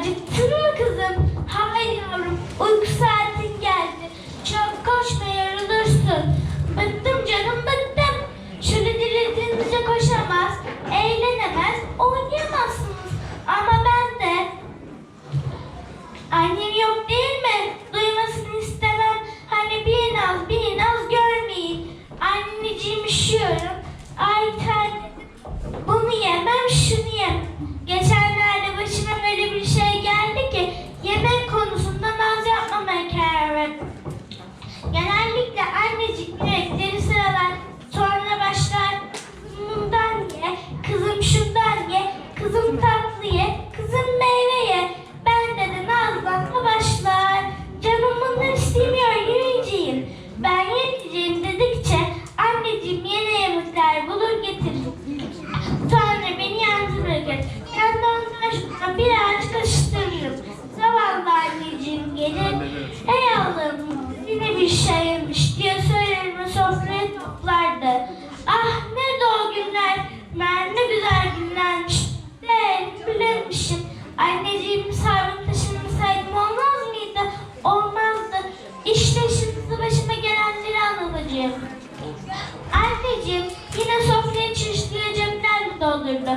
Acıktın mı kızım? Hayır yavrum. Uyku saatin geldi. Çok koşma yorulursun. Bıktım canım bıktım. Şöyle dirildiğinizce koşamaz, eğlenemez, oynayamazsınız. Ama ben de Annem yok değil bir şey yemiş diye söylerimi sofraya toplardı. Ah ne de günler. Ne güzel günlermiş. De bilirmişim. Anneciğim sarımı taşınmasaydım olmaz mıydı? Olmazdı. İşte şimdi başıma gelenleri anlatacağım. Anneciğim yine sofraya çeşitli cepler doldurdu.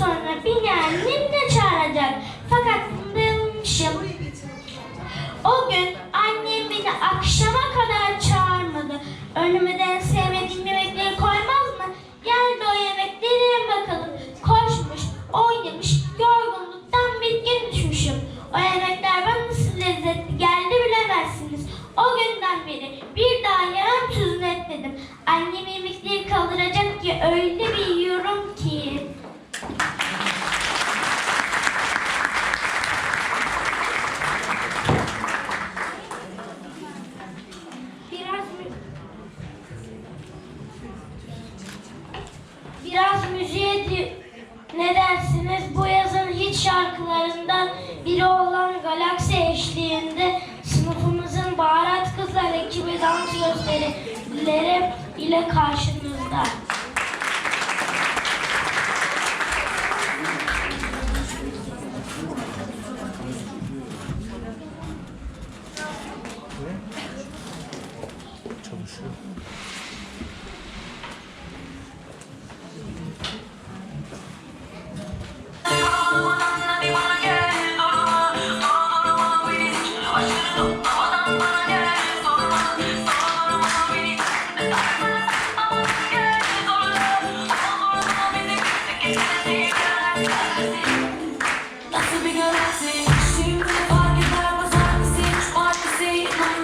Sonra beni annem de çağıracak. Fakat bunda yanılmışım. O gün annem beni akşama kadar çağırmadı. Önüme de sevmediğim yemekleri koymaz mı? Geldi o yemekleri ye bakalım. Koşmuş, oynamış, yorgunluktan bitkin düşmüşüm. O yemekler bana nasıl lezzetli geldi bilemezsiniz. O günden beri bir daha yemem sözünü etmedim. Annem yemekleri kaldıracak ki öyle bir yiyorum ki. Gösterileri ile karşınızda.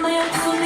plan to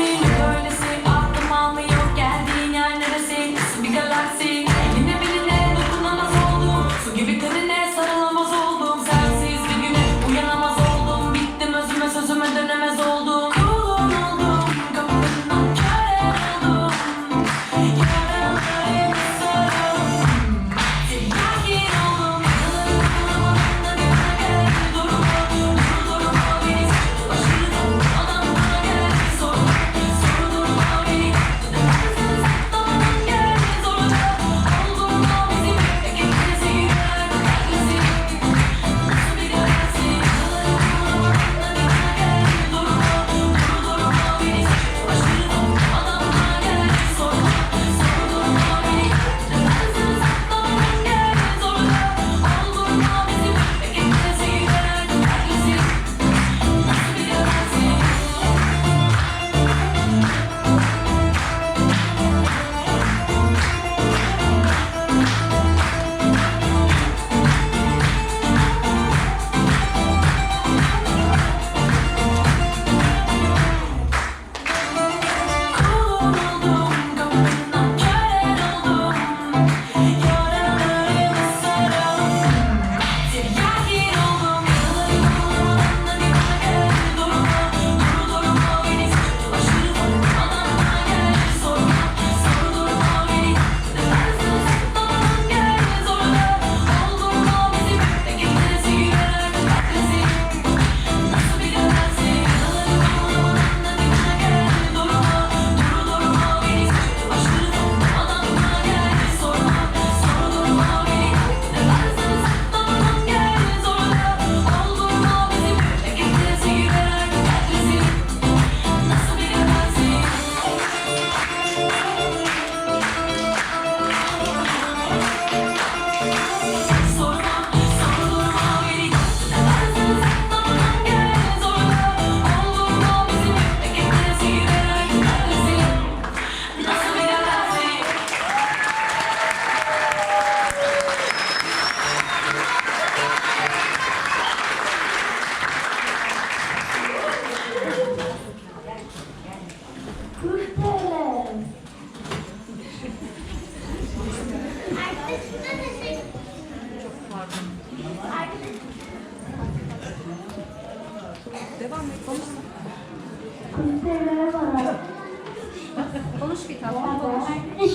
Konuş. Konuş bir tatlım. Konuş.